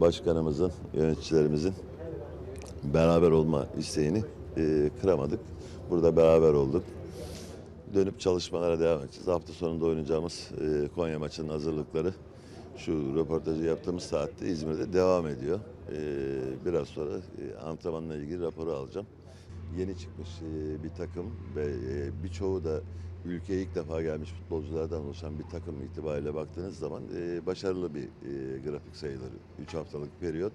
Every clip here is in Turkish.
başkanımızın, yöneticilerimizin beraber olma isteğini e, kıramadık. Burada beraber olduk. Dönüp çalışmalara devam edeceğiz. Hafta sonunda oynayacağımız e, Konya maçının hazırlıkları şu röportajı yaptığımız saatte İzmir'de devam ediyor. E, biraz sonra e, antrenmanla ilgili raporu alacağım. Yeni çıkmış e, bir takım ve e, birçoğu da ülkeye ilk defa gelmiş futbolculardan oluşan bir takım itibariyle baktığınız zaman e, başarılı bir grafik sayılır 3 haftalık periyot.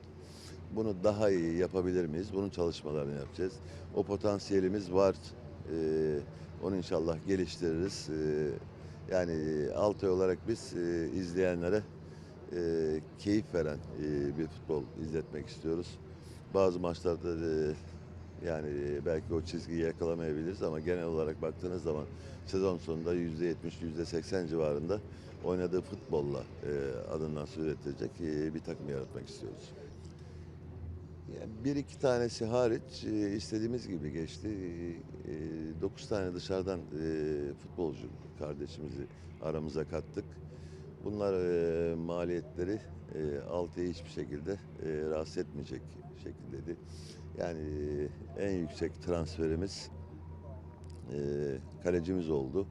Bunu daha iyi yapabilir miyiz? Bunun çalışmalarını yapacağız. O potansiyelimiz var. Onu inşallah geliştiririz. Yani Altay olarak biz izleyenlere keyif veren bir futbol izletmek istiyoruz. Bazı maçlarda yani belki o çizgiyi yakalamayabiliriz ama genel olarak baktığınız zaman sezon sonunda %70, %80 civarında oynadığı futbolla e, adından söz ettirecek e, bir takım yaratmak istiyoruz. Bir iki tanesi hariç e, istediğimiz gibi geçti. 9 tane dışarıdan e, futbolcu kardeşimizi aramıza kattık. Bunlar e, maliyetleri e, Altı'ya hiçbir şekilde e, rahatsız etmeyecek şekildeydi. Yani e, en yüksek transferimiz e, kalecimiz oldu.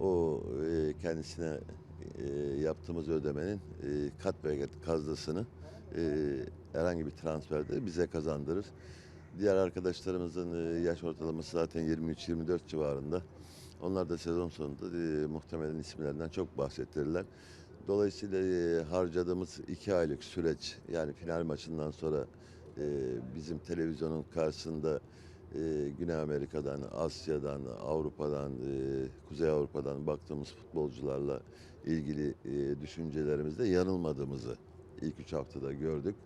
O e, kendisine e, yaptığımız ödemenin e, kat ve kazdasını e, herhangi bir transferde bize kazandırır. Diğer arkadaşlarımızın e, yaş ortalaması zaten 23-24 civarında. Onlar da sezon sonunda e, muhtemelen isimlerinden çok bahsettirirler. Dolayısıyla e, harcadığımız iki aylık süreç yani final maçından sonra e, bizim televizyonun karşısında e, Güney Amerika'dan, Asya'dan, Avrupa'dan, e, Kuzey Avrupa'dan baktığımız futbolcularla ilgili e, düşüncelerimizde yanılmadığımızı ilk üç haftada gördük.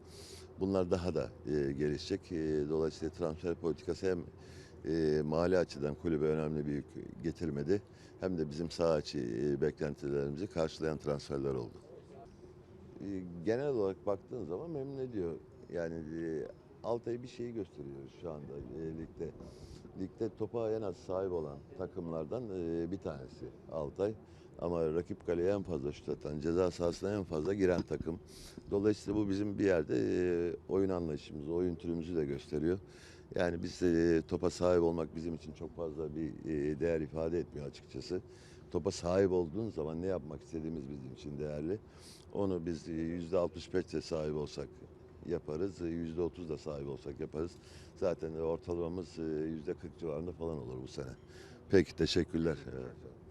Bunlar daha da e, gelişecek. E, dolayısıyla transfer politikası hem e, mali açıdan kulübe önemli bir yük getirmedi hem de bizim saha içi e, beklentilerimizi karşılayan transferler oldu. E, genel olarak baktığın zaman memnun ediyor. Yani e, Altay bir şeyi gösteriyor şu anda e, ligde. Ligde topa en az sahip olan takımlardan e, bir tanesi Altay. Ama rakip kaleye en fazla şut atan, ceza sahasına en fazla giren takım. Dolayısıyla bu bizim bir yerde e, oyun anlayışımızı, oyun türümüzü de gösteriyor. Yani biz e, topa sahip olmak bizim için çok fazla bir e, değer ifade etmiyor açıkçası. Topa sahip olduğun zaman ne yapmak istediğimiz bizim için değerli. Onu biz e, yüzde 65 de sahip olsak yaparız. Yüzde otuz da sahip olsak yaparız. Zaten ortalamamız e, yüzde 40 civarında falan olur bu sene. Peki teşekkürler. Evet.